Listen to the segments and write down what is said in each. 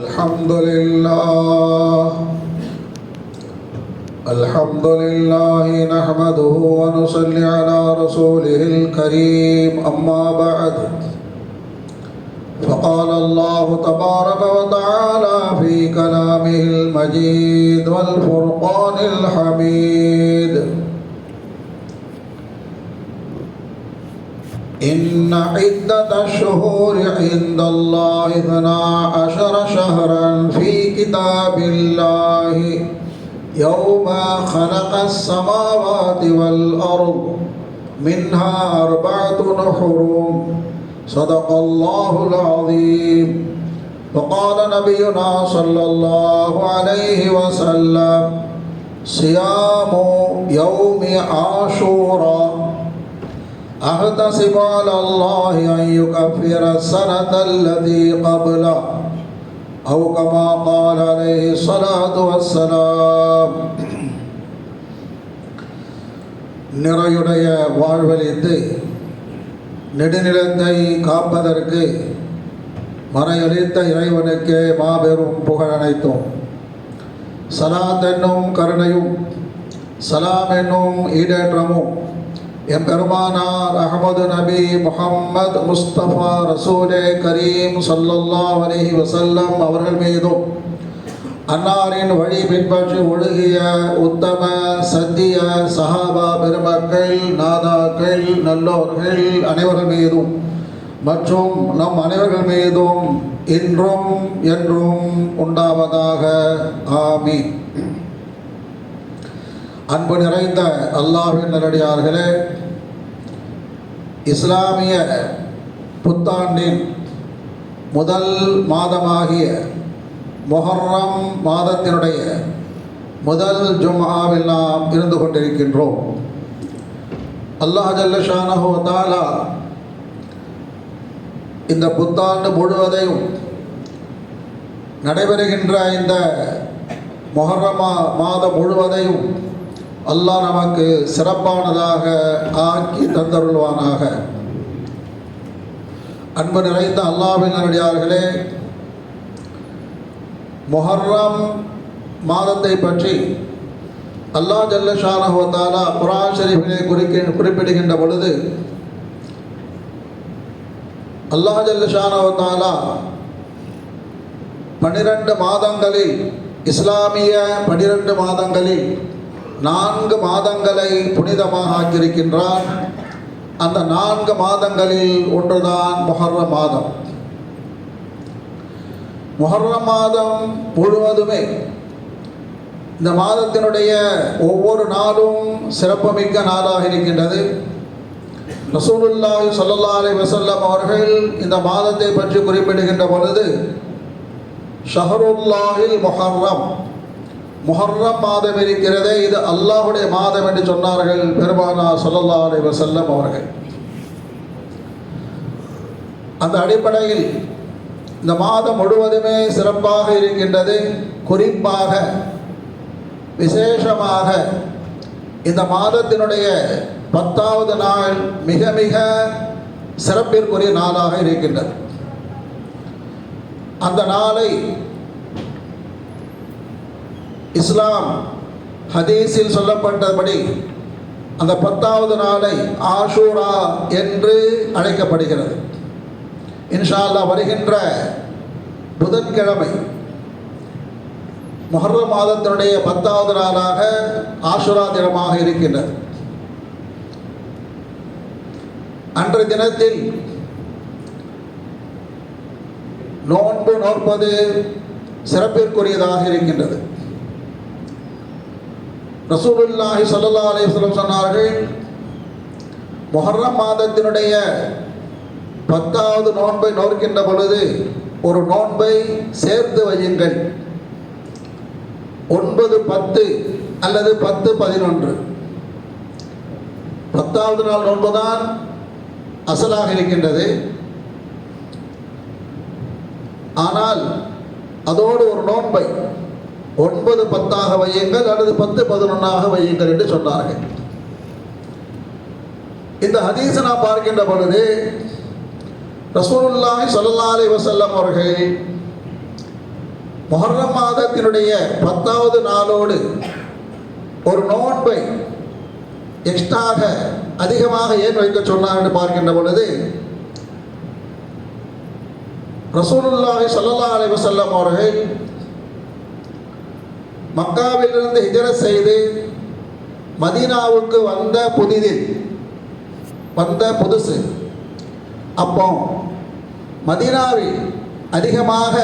الحمد لله. الحمد لله نحمده ونصلي على رسوله الكريم. أما بعد فقال الله تبارك وتعالى في كلامه المجيد والفرقان الحميد عدة الشهور عند الله اثنا عشر شهرا في كتاب الله. يوم خلق السماوات والأرض منها أربعة حرم صدق الله العظيم. وقال نبينا صلى الله عليه وسلم صيام يوم عاشوراء أحتسب على الله أن يكفر السنة التي قبله أو كما قال عليه الصلاة والسلام நிறையுடைய வாழ்வழித்து நெடுநிலத்தை காப்பதற்கு மறையளித்த இறைவனுக்கு மாபெரும் புகழ் அனைத்தும் சலாத் என்னும் கருணையும் சலாம் என்னும் ஈடேற்றமும் எம்பெருமானார் அகமது நபி முகம்மது முஸ்தபா ரசூலே கரீம் சல்லல்லா அலைஹி வசல்லம் அவர்கள் மீதும் அன்னாரின் வழி பின்பற்றி ஒழுகிய உத்தம சத்திய சஹாபா பெருமக்கள் நாதாக்கள் நல்லோர்கள் அனைவர்கள் மீதும் மற்றும் நம் அனைவர்கள் மீதும் இன்றும் என்றும் உண்டாவதாக. ஆமீன். அன்பு நிறைந்த அல்லாஹின் நிலடியார்களே இஸ்லாமிய புத்தாண்டின் முதல் மாதமாகிய மொஹர்ரம் மாதத்தினுடைய முதல் ஜும்ஹாவில் நாம் இருந்து கொண்டிருக்கின்றோம். அல்லாஹ் ஜல்லஷானஹோ தாலா இந்த புத்தாண்டு முழுவதையும் நடைபெறுகின்ற இந்த மொஹர்ரமா மாதம் முழுவதையும் அல்லாஹ் நமக்கு சிறப்பானதாக ஆக்கி தந்தருள்வானாக. அன்பு நிறைந்த அல்லாஹின் மொஹர்ரம் மாதத்தை பற்றி அல்லாஹ் ஜல்லஷானஹாலா குரான் ஷரீஃபிலே குறிக்க குறிப்பிடுகின்ற பொழுது அல்லாஹ் ஜல்லஷானஹாலா பன்னிரண்டு மாதங்களில் இஸ்லாமிய பன்னிரண்டு மாதங்களில் நான்கு மாதங்களை புனிதமாக ஆக்கியிருக்கின்றான். அந்த நான்கு மாதங்களில் ஒன்றுதான் மொஹர்ர மாதம். மொஹர்ர மாதம் முழுவதுமே இந்த மாதத்தினுடைய ஒவ்வொரு நாளும் சிறப்புமிக்க நாளாக இருக்கின்றது. ரசூலுல்லாஹி சொல்லல்லா அலி வசல்லம் அவர்கள் இந்த மாதத்தை பற்றி குறிப்பிடுகின்ற பொழுது ஷஹருல்லாஹில் மொஹர்ரம் முஹர்ரம் மாதம் இருக்கிறதே இது அல்லாஹுடைய மாதம் என்று சொன்னார்கள் பெருமானா சொல்லல்லா அலி வசல்லம் அவர்கள். அந்த அடிப்படையில் இந்த மாதம் முழுவதுமே சிறப்பாக இருக்கின்றது. குறிப்பாக விசேஷமாக இந்த மாதத்தினுடைய பத்தாவது நாள் மிக மிக சிறப்பிற்குரிய நாளாக இருக்கின்றது. அந்த நாளை இஸ்லாம் ஹதீஸில் சொல்லப்பட்டபடி அந்த பத்தாவது நாளை ஆஷூரா என்று அழைக்கப்படுகிறது. இன்ஷா அல்லாஹ் வருகின்ற புதன்கிழமை மொஹர்ர மாதத்தினுடைய பத்தாவது நாளாக ஆஷுரா தினமாக இருக்கின்றது. அன்றைய தினத்தில் நோன்பு நோற்பது சிறப்பிற்குரியதாக இருக்கின்றது. ரசூலுல்லாஹி சல்லா அலைஹி சொன்னார்கள் மொஹர்ரம் மாதத்தினுடைய பத்தாவது நோன்பை நோக்கின்ற பொழுது ஒரு நோன்பை சேர்த்து வையுங்கள். ஒன்பது பத்து அல்லது பத்து பதினொன்று. பத்தாவது நாள் நோன்பு தான் அசலாக இருக்கின்றது. ஆனால் அதோடு ஒரு நோன்பை ஒன்பது பத்தாக வையுங்கள் அல்லது பத்து பதினொன்றாக வையுங்கள் என்று சொன்னார்கள். இந்த ஹதீஸை நான் பார்க்கின்ற பொழுது ரசூலுல்லாஹி ஸல்லல்லாஹு அலைஹி வஸல்லம் அவர்கள் மொஹர்ரம் மாதத்தினுடைய பத்தாவது நாளோடு ஒரு நோன்பை எக்ஸ்ட்ராக அதிகமாக ஏன் வைக்க சொன்னார் என்று பார்க்கின்ற பொழுது ரசூலுல்லாஹி ஸல்லல்லாஹு அலைஹி வஸல்லம் அவர்கள் மக்காவிலிருந்து ஹிஜர செய்து மதீனாவுக்கு வந்த புதிதில் வந்த புதுசு. அப்போ மதீனாவில் அதிகமாக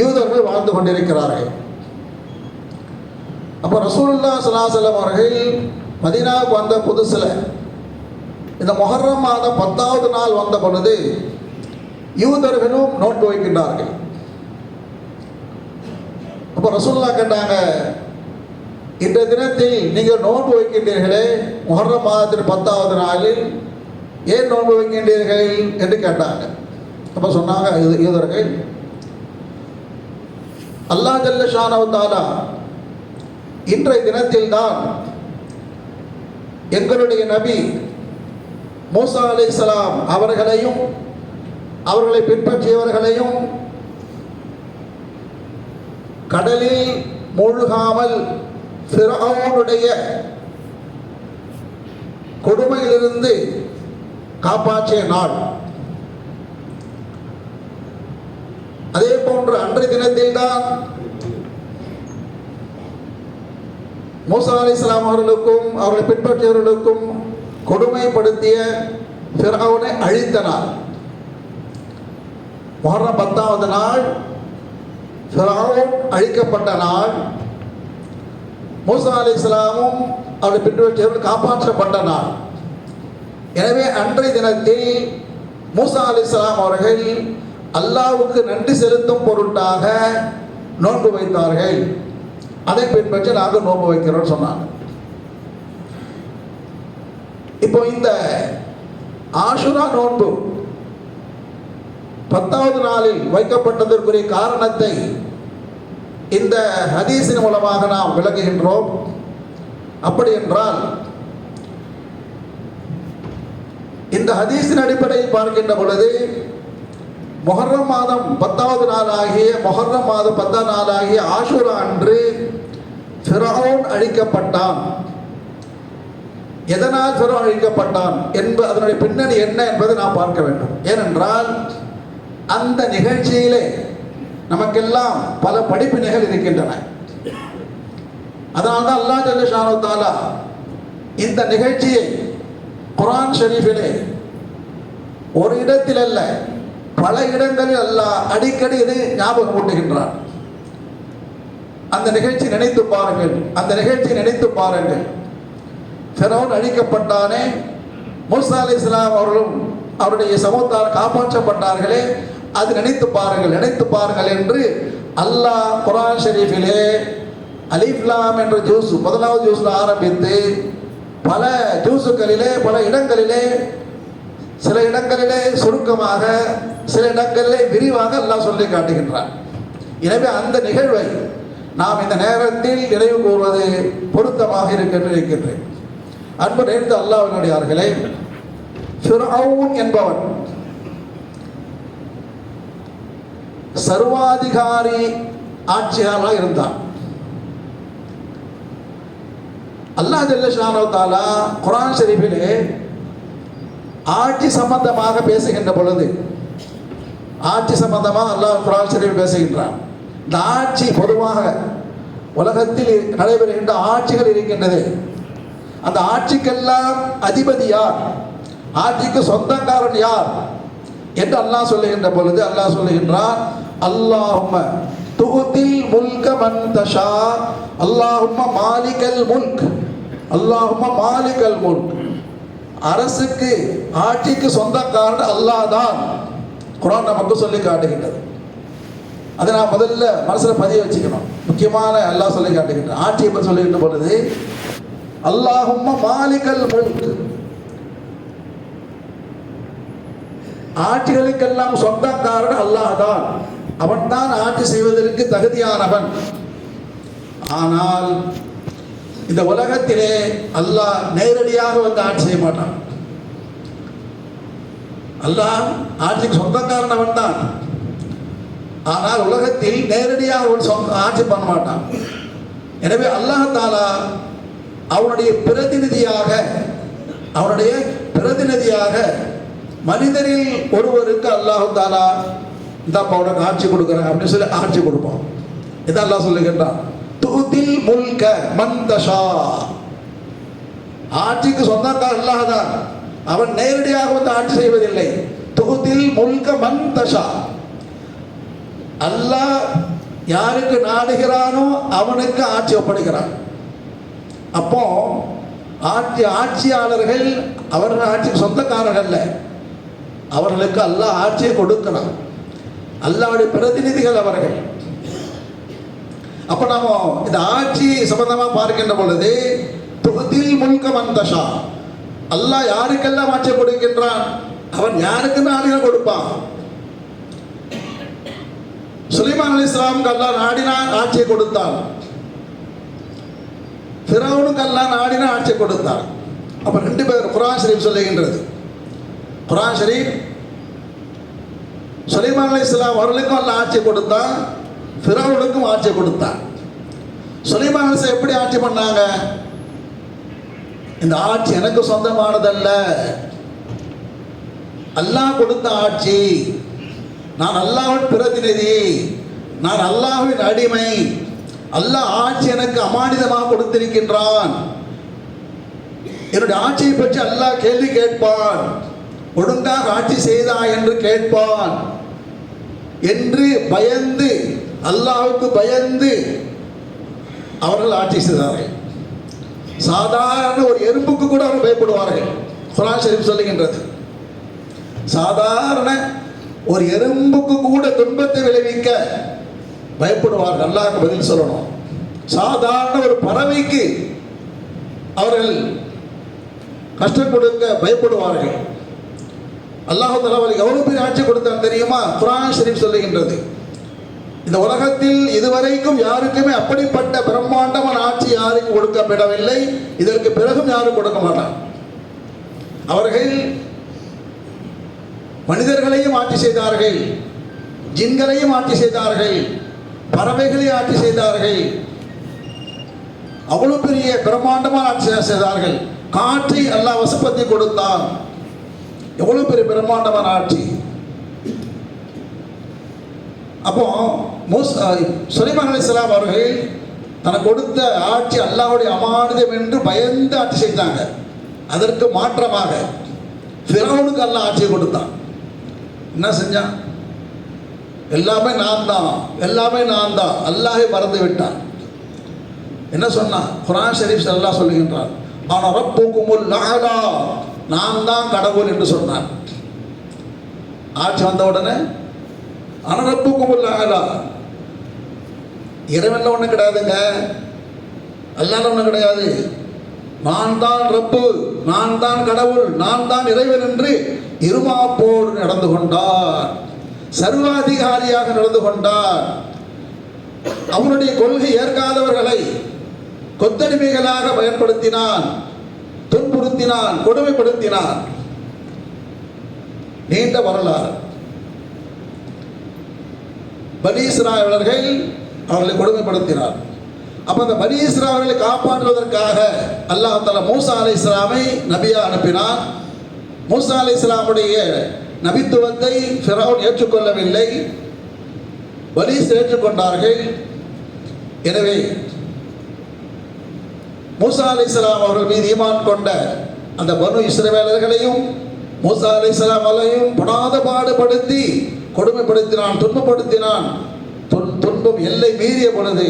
யூதர்கள் வாழ்ந்து கொண்டிருக்கிறார்கள். அப்போ ரசூல்லா சலாசலம் அவர்கள் மதீனாவுக்கு வந்த புதுசில் இந்த மொஹர்ரம் மாதம் பத்தாவது நாள் வந்த பொழுது யூதர்களும் நோட்டு வைக்கின்றார்கள். அப்போ ரசூல்லா கேட்டாங்க இந்த தினத்தில் நீங்கள் நோன்பு வைக்கின்றீர்களே முஹர்ரம் மாதத்தின் பத்தாவது நாளில் ஏன் நோன்பு வைக்கின்றீர்கள்? என்று கேட்டாங்க. அப்போ சொன்னாங்க யூதர்கள் அல்லாஹ் ஜல்ல ஷானவத்தாலா இன்றைய தினத்தில் தான் எங்களுடைய நபி மூசா அலைஹிஸ்ஸலாம் அவர்களையும் அவர்களை பின்பற்றியவர்களையும் கடலில் மூழ்காமல் ஃபிரௌனுடைய கொடுமையிலிருந்து காப்பாற்றிய நாள். அதே போன்று அன்றைய தினத்தில்தான் மூசா அலி இஸ்லாம் அவர்களுக்கும் அவர்களை பின்பற்றியவர்களுக்கும் கொடுமைப்படுத்திய ஃபிரௌனை அழித்த நாள். பத்தாவது நாள் ஃபிரௌன் அழிக்கப்பட்ட நாள். மூசா அலி இஸ்லாமும் அவருடைய பின்பற்றியவர்கள் காப்பாற்றப்பட்ட நாள். எனவே அன்றைய தினத்தில் மூசா அலி இஸ்லாம் அவர்கள் அல்லாவுக்கு நன்றி செலுத்தும் பொருட்டாக நோன்பு வைத்தார்கள். அதை பின்பற்றி நாங்கள் நோன்பு வைக்கிறோம் சொன்னாங்க. இப்போ இந்த ஆஷுரா நோன்பு பத்தாவது நாளில் வைக்கப்பட்டதற்குரிய காரணத்தை இந்த ஹதீஸின் மூலமாக நாம் விளக்குகின்றோம். அப்படி என்றால் இந்த ஹதீஸின் அடிப்படையில் பார்க்கின்ற பொழுது மொஹர்ரம் மாதம் பத்தாவது நாளாகிய மொஹர்ரம் மாதம் பத்தாம் நாளாகிய ஆஷூரா அன்று ஃபிரௌன் அழிக்கப்பட்டான். எதனால் ஃபிரௌன் அழிக்கப்பட்டான் என்பது அதனுடைய பின்னணி என்ன என்பதை நாம் பார்க்க வேண்டும். ஏனென்றால் அந்த நிகழ்ச்சியிலே நமக்கெல்லாம் பல படிப்பினைகள் இருக்கின்றன. அதனால்தான் அல்லாஹ் ஜல்லு ஷானு தாலா இந்த நிகழ்ச்சியை குரான் ஷரீஃபிலே ஒரு இடத்தில் அல்ல பல இடங்களில் அல்ல அடிக்கடி இதை ஞாபகம் ஊட்டுகின்றான் அந்த நிகழ்ச்சி நினைத்து பாருங்கள் அந்த நிகழ்ச்சி நினைத்து பாருங்கள். ஃபெரௌன் அழிக்கப்பட்டானே மூசா அலி இஸ்லாம் அவர்களும் அவருடைய சமூகத்தால் காப்பாற்றப்பட்டார்களே அது நினைத்து பாருங்கள் நினைத்து பாருங்கள் என்று அல்லாஹ் குரான் ஷெரீஃபிலே அலிஃப்லாம் என்ற ஜூஸ் முதலாவது ஜூஸில் ஆரம்பித்து பல ஜூஸுகளிலே பல இடங்களிலே சில இடங்களிலே சுருக்கமாக சில இடங்களிலே விரிவாக அல்லாஹ் சொல்லி காட்டுகின்றார் எனவே அந்த நிகழ்வை நாம் இந்த நேரத்தில் நினைவு கூறுவது பொருத்தமாக இருக்கின்றேன் அன்பு நேர்ந்த அல்லாஹ்வினுடையார்களே ஃபிர்அவுன் என்பவன் சர்வாதிகாரி ஆட்சியாளராக இருந்தான் அல்லாஹ் ஜல்லஷானோ குரான் ஷெரீஃபிலே ஆட்சி சம்பந்தமாக பேசுகின்ற பொழுது ஆட்சி சம்பந்தமாக அல்லாஹ் குரான் ஷரீஃபில் பேசுகின்றான். இந்த ஆட்சி பொதுவாக உலகத்தில் நடைபெறுகின்ற ஆட்சிகள் இருக்கின்றது. அந்த ஆட்சிக்கெல்லாம் அதிபதி யார்? ஆட்சிக்கு சொந்தக்காரன் யார்? என்று அல்லாஹ் சொல்லுகின்ற பொழுது அல்லாஹ் சொல்லுகின்றான் அல்லாஹும துகுதில் முல்க மந்தஷா அல்லாஹும மாலிகல் முல்க் அல்லாஹும மாலிகல் முல்க் அரசுக்கு ஆட்சிக்கு சொந்தக்காரன் அல்லாஹ் தான் குரான் நமக்கு சொல்லி காட்டுகின்றது. அதை நான் முதல்ல மனசுல பதிய வச்சுக்கணும். முக்கியமான அல்லாஹ் சொல்லி காட்டுகின்றான். ஆட்சியை பற்றி சொல்லுகின்ற பொழுது அல்லாஹும்ம மாலிகல் முல்க். ஆட்சிகளுக்கெல்லாம் சொந்தக்காரன் அல்லாஹ் தான் அவன் தான் ஆட்சி செய்வதற்கு தகுதியானவன். ஆனால் இந்த உலகத்திலே அல்லாஹ் நேரடியாக வந்து ஆட்சி செய்ய மாட்டான். அல்லாஹ் ஆட்சிக்கு சொந்தக்காரன் அவன் தான் ஆனால் உலகத்தில் நேரடியாக ஒரு சொந்த ஆட்சி பண்ண மாட்டான். எனவே அல்லாஹாலா அவனுடைய பிரதிநிதியாக அவனுடைய பிரதிநிதியாக மனிதரில் ஒருவருக்கு அல்லாஹு தாலா இந்தாப்பா உனக்கு ஆட்சி கொடுக்குறேன் அப்படின்னு சொல்லி ஆட்சி கொடுப்பான் இதான் அல்லாஹ் சொல்லுகின்றான். துதில் முல்க மந்தஷா. ஆட்சிக்கு சொந்தக்கார இல்லாதான் அவன் நேரடியாக வந்து ஆட்சி செய்வதில்லை. தொகுதில் முல்க மந்தஷா. அல்லாஹ் யாருக்கு நாடுகிறானோ அவனுக்கு ஆட்சி ஒப்படைக்கிறான். அப்போ ஆட்சி ஆட்சியாளர்கள் அவர்கள் ஆட்சிக்கு சொந்தக்காரர்கள் அல்ல. அவர்களுக்கு அல்லாஹ் ஆட்சியை கொடுக்கிறான். அல்லாவுடைய பிரதிநிதிகள் அவர்கள். அப்ப நாம இந்த ஆட்சி சம்பந்தமா பார்க்கின்ற பொழுது தொகுதியில் முழுக்க மந்தஷா அல்லாஹ் யாருக்கெல்லாம் ஆட்சி கொடுக்கின்றான்? அவன் யாருக்குன்னு நாடினா கொடுப்பான். சுலைமான் அலி இஸ்லாமுக்கு அல்லா நாடினான் ஆட்சியை கொடுத்தான். ஃபிரௌனுக்கு அல்லா நாடினா ஆட்சியை கொடுத்தான். அப்ப ரெண்டு பேர் குரான் ஷரீப் சொல்லுகின்றது. குரான் ஷரீப் சுலைமான் அலி இஸ்லாம் அவர்களுக்கும் அல்ல ஆட்சி கொடுத்தான். ஃபிரவனுக்கும் ஆட்சி கொடுத்தான். சுலைமான் அலி எப்படி ஆட்சி பண்ணாங்க? இந்த ஆட்சி எனக்கு சொந்தமானதல்ல. அல்லாஹ் கொடுத்த ஆட்சி நான் அல்லாஹின் பிரதிநிதி நான் அல்லாஹ்வின் அடிமை. அல்லாஹ் ஆட்சி எனக்கு அமானிதமாக கொடுத்திருக்கின்றான். என்னுடைய ஆட்சியை பற்றி அல்லாஹ் கேள்வி கேட்பான். ஒழுங்காக ஆட்சி செய்தா என்று கேட்பான். என்று பயந்து அல்லாவுக்கு பயந்து அவர்கள் ஆட்சி செய்தார்கள். சாதாரண ஒரு எறும்புக்கு கூட அவர்கள் பயப்படுவார்கள். குரான் ஷரீப் சொல்லுகின்றது. சாதாரண ஒரு எறும்புக்கு கூட துன்பத்தை விளைவிக்க பயப்படுவார்கள். அல்லாஹ்க்கு பதில் சொல்லணும். சாதாரண ஒரு பறவைக்கு அவர்கள் கஷ்டம் கொடுக்க பயப்படுவார்கள். அல்லாஹு தலாவலி எவ்வளவு பெரிய ஆட்சி கொடுத்தார் தெரியுமா? குரான் ஷரீப் சொல்லுகின்றது. இந்த உலகத்தில் இதுவரைக்கும் யாருக்குமே அப்படிப்பட்ட பிரம்மாண்டமான ஆட்சி யாருக்கும் கொடுக்கப்படவில்லை. இதற்கு பிறகும் யாரும் கொடுக்க மாட்டார் அவர்கள் மனிதர்களையும் ஆட்சி செய்தார்கள். ஜின்களையும் ஆட்சி செய்தார்கள். பறவைகளையும் ஆட்சி செய்தார்கள். அவ்வளவு பெரிய பிரம்மாண்டமான ஆட்சி செய்தார்கள். காற்றை அல்லாஹ் வசப்பத்தி கொடுத்தான். எவ்வளவு பெரிய பிரம்மாண்டமான ஆட்சி? அப்போ மூஸ் சுலைமான் அலிஸ்லாம் அவர்கள் தனக்கு கொடுத்த ஆட்சி அல்லாஹுடைய அமானுதம் என்று பயந்து ஆட்சி செய்தாங்க. அதற்கு மாற்றமாக திரவனுக்கு அல்ல ஆட்சியை கொடுத்தான். என்ன செஞ்சான்? எல்லாமே நான் தான் எல்லாமே நான் தான் அல்லாஹே மறந்து விட்டான். என்ன சொன்னான்? குரான் ஷரீஃப் அல்லாஹ் சொல்லுகின்றான். ஆனால் ரப்புக்குமுல் லஅலா நான் தான் கடவுள் என்று சொன்னார். ஆட்சி வந்த உடனே அனரப்புக்கும் கும்பிடலாங்களா இறைவனில் ஒன்றும் கிடையாதுங்க. அல்லாத ஒன்றும் கிடையாது. நான் தான் ரப்பு நான் தான் கடவுள் நான் தான் இறைவன் என்று இருமாப்போடு நடந்து கொண்டார். சர்வாதிகாரியாக நடந்து கொண்டார். அவனுடைய கொள்கை ஏற்காதவர்களை கொத்தடிமைகளாக பயன்படுத்தினான். துன்புறுத்தினான் கொடுமைப்படுத்தினான். நீண்ட வரலாறு. பனி அவர்களை கொடுமைப்படுத்தினார். அப்ப அந்த பனி காப்பாற்றுவதற்காக அல்லாஹ் தஆலா மூசா அலி இஸ்லாமை நபியா அனுப்பினார் மூசா அலி இஸ்லாமுடைய நபித்துவத்தை ஃபிரவுன் ஏற்றுக்கொள்ளவில்லை. பலீஸ் ஏற்றுக்கொண்டார்கள். எனவே மூசா அலை இஸ்லாம் அவர்கள் மீது ஈமான் கொண்ட அந்த பனு இஸ்ரவேலர்களையும் மூசா அலை இஸ்லாம் அவர்களையும் படாத பாடுபடுத்தி கொடுமைப்படுத்தினான் துன்பப்படுத்தினான். துன்பம் எல்லை மீறிய பொழுது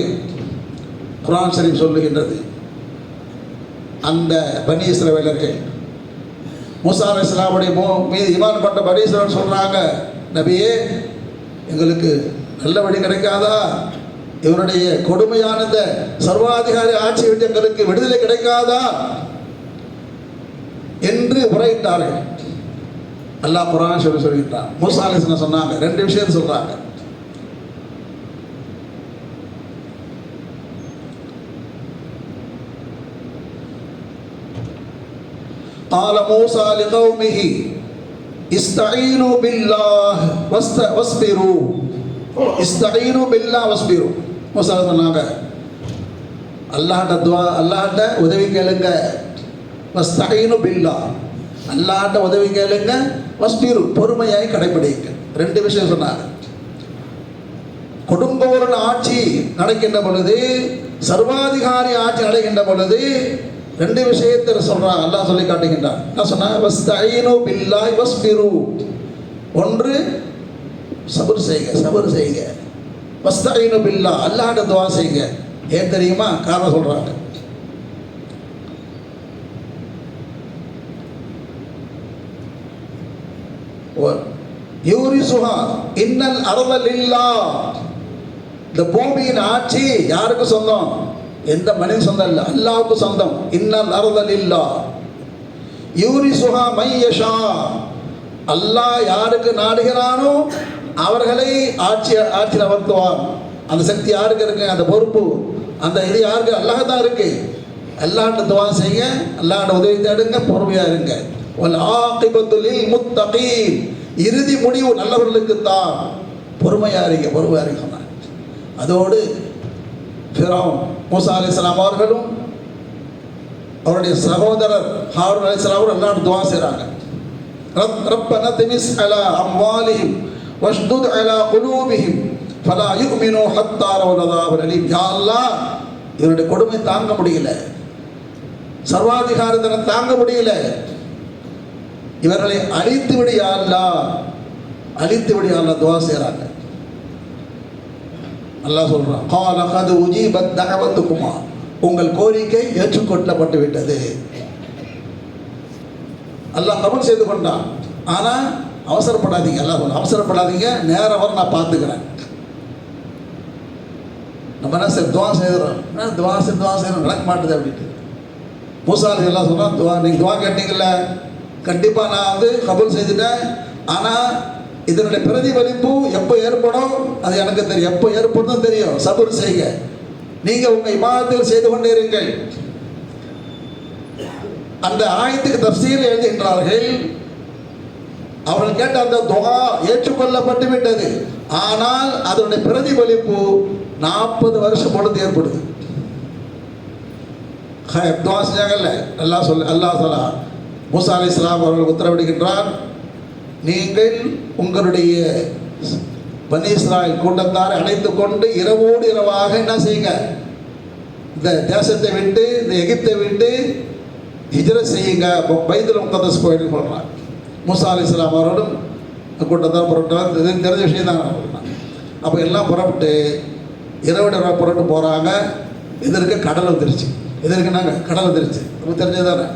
குரான் சரீப் சொல்லுகின்றது. அந்த பனி இஸ்ரவேலர்கள் மூசா அலை இஸ்லாமுடைய மீது ஈமான் கொண்ட பனி இஸ்ரவேல் நபியே எங்களுக்கு நல்ல வழி கிடைக்காதா? இவருடைய கொடுமையான இந்த சர்வாதிகாரி ஆட்சி விட்டு எங்களுக்கு விடுதலை கிடைக்காதா என்று உரையிட்டார்கள் அல்லாஹ் குரான் சொல்லி சொல்லிட்டான் மூசா அலிஸ்லாம் சொன்னாங்க ரெண்டு விஷயம் சொல்றாங்க قال موسى لقومه استعينوا بالله واست- واصبروا இஸ்தஈனு பில்லா வஸ்பிரு மூசா சொன்னாங்க. அல்லாட்ட துவா அல்லாட்ட உதவி கேளுங்க. வஸ்தஈனு பில்லா. அல்லாட்ட உதவி கேளுங்க. வஸ்பிரு பொறுமையாய் கடைபிடிங்க. ரெண்டு விஷயம் சொன்னாங்க. கொடுங்கோரன் ஆட்சி நடக்கின்ற பொழுது சர்வாதிகாரி ஆட்சி நடக்கின்ற பொழுது ரெண்டு விஷயத்தை சொல்றாங்க. அல்லாஹ் சொல்லி காட்டுகின்றான். என்ன சொன்னா வஸ்தஈனு பில்லாய் வஸ்பிரு ஒன்று சபர் செய்க சபர் செய்யுங்க வஸ்தாயினு பில்லா அல்லாஹ்ட்ட துவா செய்யுங்க. ஏன் தெரியுமா? காரணம் சொல்றாங்க. யூரிசுஹா இன்னல் அறவல் இல்லா இந்த பூமியின் ஆட்சி யாருக்கு சொந்தம்? எந்த மனிதன் சொந்தம் இல்லை. அல்லாவுக்கு சொந்தம். இன்னல் அறவல் இல்லா யூரிசுஹா மையஷா. அல்லாஹ் யாருக்கு நாடுகிறானோ அவர்களை ஆட்சி ஆட்சியில் அமர்த்துவான் அந்த சக்தி யாருக்கு இருக்கு? அந்த பொறுப்பு. அந்த இது யாருக்கு? அல்லாஹ் தான் இருக்கு. அல்லாண்ட துவா செய்யுங்க அல்லாண்ட உதவி தேடுங்க பொறுமையா இருங்க. ஒல் ஆக்கிபத்துலில் முத்தகீன். இறுதி முடிவு நல்லவர்களுக்கு தான். பொறுமையா இருங்க பொறுமையாக இருக்க அதோடு ஃபிரோன் மூசா அலி இஸ்லாம் அவர்களும் அவருடைய சகோதரர் ஹாரூன் அலி இஸ்லாம் அவர்கள் எல்லாரும் துவா செய்கிறாங்க ரப்பன அலா அம்வாலியும் வஷ்துத் அலா குலூபிஹிம் ஃபலா யுமினு ஹத்தா ரவுலதாவல் அலீம் யா அல்லாஹ் இவருடைய கொடுமை தாங்க முடியல. சர்வாதிகார தாங்க முடியல. இவர்களை அழித்து விடு யா அல்லா அழித்து விடு யா அல்லா துவா செய்கிறாங்க நல்லா சொல்கிறான் கால உங்கள் கோரிக்கை ஏற்றுக்கொள்ளப்பட்டு விட்டது. அல்லாஹ் கபல் செய்து கொண்டான். ஆனா அவசரப்படாதீங்க எல்லாம் அவசரப்படாதீங்க நேரம் வர நான் பார்த்துக்கிறேன். நம்ம என்ன சார் துவா செய்கிறோம் என்ன துவா செய்ய துவா செய்கிறோம் நடக்க மாட்டுது அப்படின்ட்டு. மூசாலி எல்லாம் சொன்னால் துவா நீங்கள் துவா கேட்டீங்கல்ல? கண்டிப்பாக நான் வந்து கபூல் செஞ்சுட்டேன் ஆனால் இதனுடைய பிரதிபலிப்பு எப்போ ஏற்படும்? அது எனக்கு தெரியும். எப்போ ஏற்படும் தெரியும். சபூர் செய்யுங்க நீங்கள் உங்கள் இமாதத்தில் செய்து கொண்டே இருங்கள். அந்த ஆயத்துக்கு தப்சீல் எழுதுகின்றார்கள். அவர்கள் கேட்ட அந்த துவா ஏற்றுக்கொள்ளப்பட்டு விட்டது ஆனால் அதனுடைய பிரதிபலிப்பு நாற்பது வருஷம் பொழுது ஏற்படுது. ஹ- துவா செஞ்சாங்கல்ல? அல்லாஹ் சொல்ல அல்லாஹ் சொல்லா மூசா அலி இஸ்லாம் அவர்கள் உத்தரவிடுகின்றார் நீங்கள் உங்களுடைய பனி இஸ்ராயல் கூட்டத்தாரை அழைத்து கொண்டு இரவோடு இரவாக என்ன செய்யுங்க? இந்த தேசத்தை விட்டு இந்த எகிப்தை விட்டு ஹிஜ்ரத் செய்யுங்க. பைதல் முகதஸ் கோயில் சொல்கிறான் மூசா அலி இஸ்லாம் அவரோடும் கூட்டத்தான் புறப்பட்டார் இது தெரிஞ்ச விஷயம் தான். அப்போ எல்லாம் புறப்பட்டு இரவு இரவு புறப்பட்டு போகிறாங்க இதற்கு கடல் வந்துருச்சு இதற்கு நாங்கள் கடல் வந்துருச்சு நமக்கு தெரிஞ்சது தானே?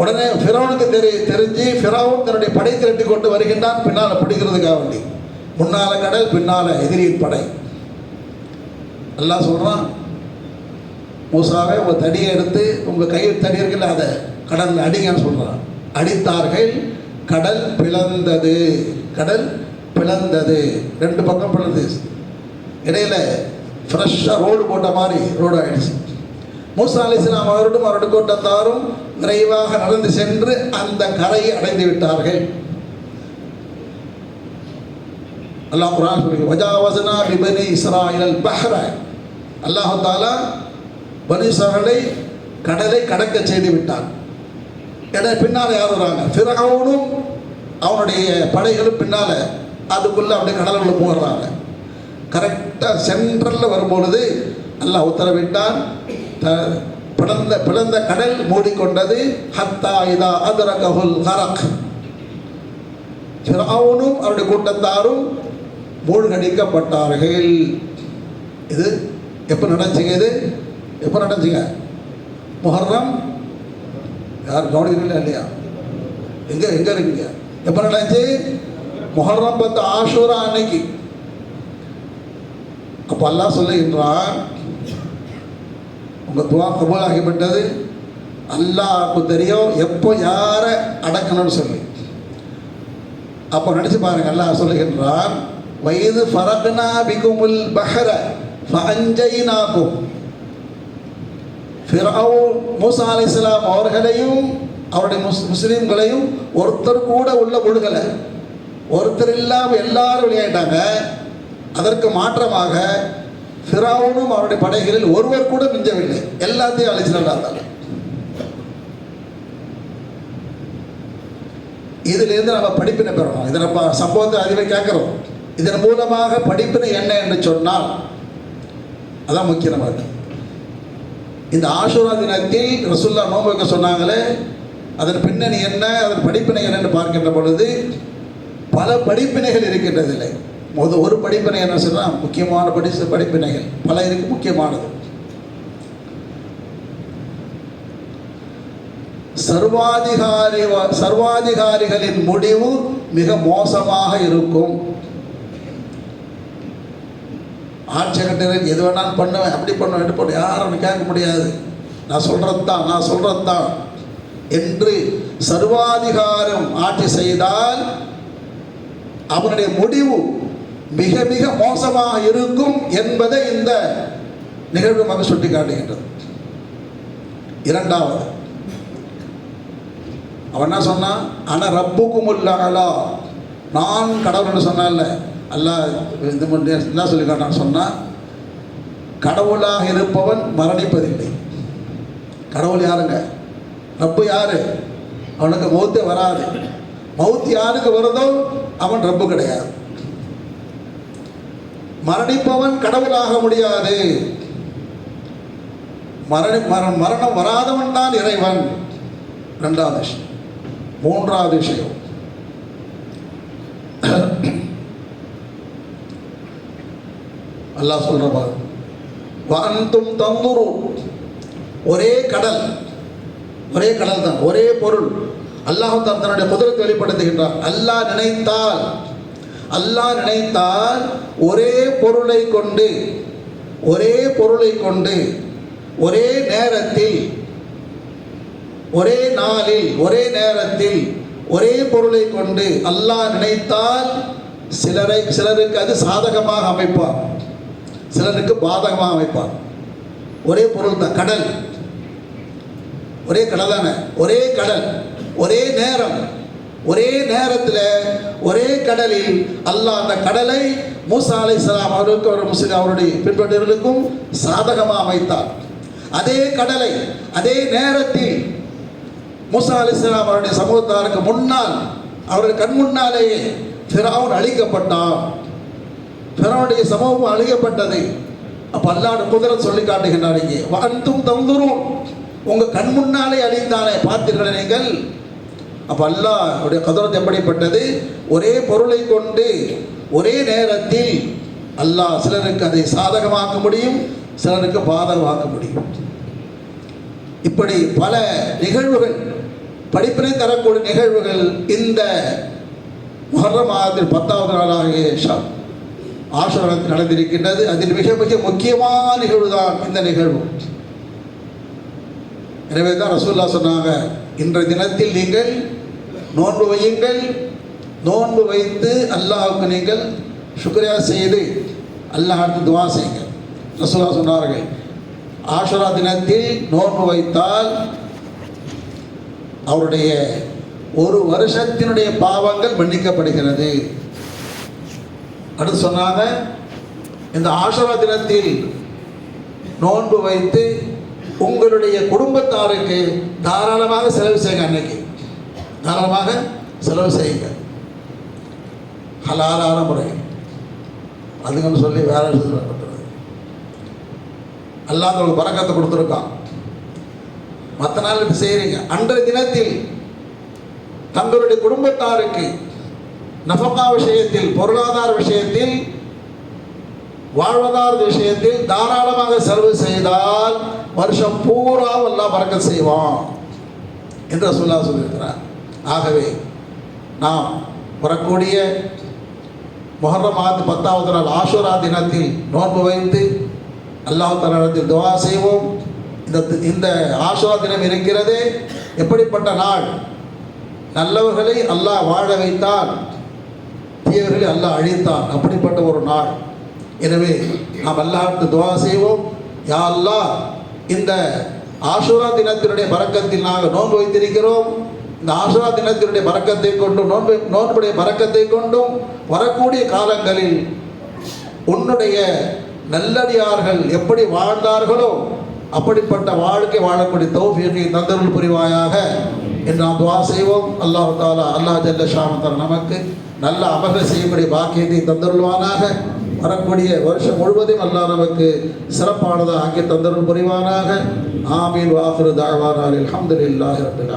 உடனே ஃபிரௌனுக்கு தெரி தெரிஞ்சு ஃபிரௌன் தன்னுடைய படை திரட்டி கொண்டு வருகின்றான். பின்னால் பிடிக்கிறதுக்காக வேண்டி. முன்னால கடல் பின்னால் எதிரியின் படை. எல்லாம் சொல்கிறான் மூசாவே உங்கள் தடியை எடுத்து உங்கள் கையில் தடி இருக்குல்ல அதை கடலில் அடிங்கன்னு சொல்கிறான் அடித்தார்கள். கடல் பிளந்தது. கடல் பிளந்தது. ரெண்டு பக்கம் பிளந்து இடையில ஃப்ரெஷ்ஷாக ரோடு போட்ட மாதிரி ரோடு ஆயிடுச்சு. மூசா அலிஸ்லாம் அவரோடும் அவருடைய கூட்டத்தாரும் விரைவாக நடந்து சென்று அந்த கரையை அடைந்து விட்டார்கள். அல்லாஹ் குரான் சொல்லி வஜாவசனா பிபனி இஸ்ராயல் பஹ்ர. அல்லாஹ் தாலா பனி கடலை கடக்க செய்து விட்டான். ஏன்னா பின்னால் யார் வராங்க ஃபிரௌனும் அவனுடைய படைகளும் பின்னால் அதுக்குள்ளே அப்படியே கடலுக்குள்ள போடுறாங்க கரெக்டாக சென்ட்ரலில் வரும்பொழுது அல்லாஹ் உத்தரவிட்டான் பிளந்த பிளந்த கடல் மூடிக்கொண்டது ஹத்தா இதா அதுரகஹுல் ஹரக். ஃபிரௌனும் அவருடைய கூட்டத்தாரும் மூழ்கடிக்கப்பட்டார்கள். இது எப்போ நடந்துச்சுங்க இது? எப்போ நடந்துச்சுங்க? முஹர்ரம் யார் கவனிக்கிறீங்களா இல்லையா? எங்கே எங்கே இருக்கீங்க? எப்போ நடந்துச்சு முஹர்ரம் பத்து ஆஷூரா அன்னைக்கு. அப்போ அல்லாஹ் சொல்லுகின்றான் உங்கள் துவா கபூல் ஆகிவிட்டது. அல்லாஹ்வுக்கு தெரியும் எப்போ யாரை அடக்கணும்னு சொல்லி. அப்போ நினச்சி பாருங்க அல்லாஹ் சொல்லுகின்றான் வயது ஃபரக்னா பிகுமுல் பஹர ஃபஅஞ்சைனாக்கும் ஃபிரௌன் மூசா இஸ்லாம் அவர்களையும் அவருடைய முஸ் முஸ்லீம்களையும் ஒருத்தர் கூட உள்ள முழுகலை ஒருத்தர் இல்லாமல் எல்லாரும் வெளியாயிட்டாங்க. அதற்கு மாற்றமாக ஃபிரௌனும் அவருடைய படைகளில் ஒருவர் கூட மிஞ்சவில்லை. எல்லாத்தையும் அழிச்சிடலாம் இதிலிருந்து நம்ம படிப்பினை பெறணும். இதை நம்ம சம்பவத்தை அதிகமாக கேட்குறோம். இதன் மூலமாக படிப்பினை என்ன என்று சொன்னால் அதான் முக்கியமானது இந்த ஆஷுரா தினத்தில் ரசுல்லா நோம்பு வைக்க சொன்னாங்களே அதன் பின்னணி என்ன அதன் படிப்பினை என்னன்னு பார்க்கின்ற பொழுது பல படிப்பினைகள் இருக்கின்றதில்லை. முத ஒரு படிப்பினை என்ன சொன்னால் முக்கியமான படி படிப்பினைகள். பல இருக்கு முக்கியமானது. சர்வாதிகாரி சர்வாதிகாரிகளின் முடிவு மிக மோசமாக இருக்கும். ஆட்சி கட்டினர் எது வேணாலும் பண்ணுவேன் அப்படி பண்ணுவேன் இப்படி பண்ணுவேன். யாரும் கேட்க முடியாது. நான் சொல்கிறது தான் நான் சொல்கிறது தான் என்று சர்வாதிகாரம் ஆட்சி செய்தால் அவனுடைய முடிவு மிக மிக மோசமாக இருக்கும் என்பதை இந்த நிகழ்வு மக சுட்டி காட்டுகின்றது இரண்டாவது அவன் என்ன சொன்னான்? ஆனால் ரப்புக்கும் அலா. நான் கடவுள்னு சொன்னான்ல. அல்லாஹ் இது பண்ணி என்ன சொல்லி காட்டான்னு சொன்னால் கடவுளாக இருப்பவன் மரணிப்பதில்லை. கடவுள் யாருங்க? ரப்பு யாரு? அவனுக்கு மௌத்தே வராது. மௌத்து யாருக்கு வருதோ அவன் ரப்பு கிடையாது. மரணிப்பவன் கடவுளாக முடியாது. மரணி மரணம் மரணம் வராதவன் தான் இறைவன். ரெண்டாவது விஷயம். மூன்றாவது விஷயம். அல்லாஹ் சொல்ற பாரு வான்தும் தந்துரு ஒரே கடல் ஒரே கடல் தான் ஒரே பொருள். அல்லாஹ் தான் தன்னுடைய குதிரத்தை வெளிப்படுத்துகின்றார் அல்லாஹ் நினைத்தால் அல்லாஹ் நினைத்தால் ஒரே பொருளை கொண்டு ஒரே பொருளை கொண்டு ஒரே நேரத்தில் ஒரே நாளில் ஒரே நேரத்தில் ஒரே பொருளை கொண்டு அல்லாஹ் நினைத்தால் சிலரை சிலருக்கு அது சாதகமாக அமைப்பார் சிலருக்கு பாதகமாக அமைப்பார். ஒரே பொருள் தான் கடல். ஒரே கடல் தானே? ஒரே கடல் ஒரே நேரம். ஒரே நேரத்தில் ஒரே கடலில் அல்லாஹ் அந்த கடலை மூசா அலை சலாம் அவருக்கு ஒரு முஸ்லிம் அவருடைய பின்பற்றவர்களுக்கும் சாதகமாக அமைத்தார். அதே கடலை அதே நேரத்தில் மூசா அலி இஸ்லாம் அவருடைய சமூகத்தாருக்கு முன்னால் அவருடைய கண் முன்னாலேயே ஃபிரௌன் அழிக்கப்பட்டான். பிறனுடைய சமூகம் அழிக்கப்பட்டது அப்போ அல்லாஹ் குதிரை சொல்லி காட்டுகின்றார் இங்கே. வந்தும் தந்துரும் உங்க கண் முன்னாலே அழிந்தாலே பார்த்தீர்கள் நீங்கள்? அப்போ அல்லாஹ் அவருடைய எப்படிப்பட்டது? ஒரே பொருளை கொண்டு ஒரே நேரத்தில் அல்லாஹ் சிலருக்கு அதை சாதகமாக்க முடியும் சிலருக்கு பாதகமாக்க முடியும். இப்படி பல நிகழ்வுகள் படிப்பினை தரக்கூடிய நிகழ்வுகள் இந்த முஹர்ரம் மாதத்தில் பத்தாவது நாளாகிய ஷா ஆசிரமத்தில் நடந்திருக்கின்றது. அதில் மிக மிக முக்கியமான நிகழ்வு தான் இந்த நிகழ்வு. எனவே தான் ரசூல்லா சொன்னாங்க இன்றைய தினத்தில் நீங்கள் நோன்பு வையுங்கள். நோன்பு வைத்து அல்லாஹுக்கு நீங்கள் சுக்ரியா செய்து அல்லாஹ்வுக்கு துவா செய்யுங்கள். ரசூல்லா சொன்னார்கள் ஆஷரா தினத்தில் நோன்பு வைத்தால் அவருடைய ஒரு வருஷத்தினுடைய பாவங்கள் மன்னிக்கப்படுகிறது. அடுத்து சொன்னாங்க. இந்த ஆஷரா தினத்தில் நோன்பு வைத்து உங்களுடைய குடும்பத்தாருக்கு தாராளமாக செலவு செய்யுங்க அன்னைக்கு. தாராளமாக செலவு செய்யுங்க. ஹலாலான முறை. அதுங்கன்னு சொல்லி வேற சொல்றது அல்லாத உங்களுக்கு பறக்கத்தை கொடுத்துருக்கான். மற்ற நாள் செய்கிறீங்க அன்றைய தினத்தில் தங்களுடைய குடும்பத்தாருக்கு நஃபகா விஷயத்தில் பொருளாதார விஷயத்தில் வாழ்வதார விஷயத்தில் தாராளமாக செலவு செய்தால் வருஷம் பூரா எல்லாம் பறக்க செய்வான் என்று சொல்லா சொல்லியிருக்கிறார். ஆகவே நாம் வரக்கூடிய முஹர்ரம் மாதத்து பத்தாவது நாள் ஆஷுரா தினத்தில் நோன்பு வைத்து அல்லாஹ் தலத்தில் துவா செய்வோம். இந்த இந்த ஆஷுரா தினம் இருக்கிறதே எப்படிப்பட்ட நாள்? நல்லவர்களை அல்லாஹ் வாழ வைத்தான் தீயவர்களை அல்லாஹ் அழித்தான். அப்படிப்பட்ட ஒரு நாள். எனவே நாம் அல்லாஹ்வுக்கு துவா செய்வோம். யா அல்லாஹ் இந்த ஆஷுரா தினத்தினுடைய பறக்கத்தில் நாங்கள் நோன்பு வைத்திருக்கிறோம். இந்த ஆஷுரா தினத்தினுடைய பறக்கத்தை கொண்டும் நோன்பு நோன்புடைய பறக்கத்தை கொண்டும் வரக்கூடிய காலங்களில் உன்னுடைய நல்லடியார்கள் எப்படி வாழ்ந்தார்களோ அப்படிப்பட்ட வாழ்க்கை வாழக்கூடிய தௌஃபீகை தந்தருள் புரிவாயாக. என்று நாம் துவா செய்வோம். அல்லாஹ் தாலா அல்லாஹ் ஜல்ல ஷாமத்தர் நமக்கு நல்ல அமல்கள் செய்யக்கூடிய பாக்கியத்தை தந்தருள்வானாக. வரக்கூடிய வருஷம் முழுவதும் அல்லா நமக்கு சிறப்பானதாக ஆக்கி தந்தருள் புரிவானாக. ஆமீன். வாஃபிரு தாழ்வானால் அல்ஹம்துலில்லாஹி ரப்பில்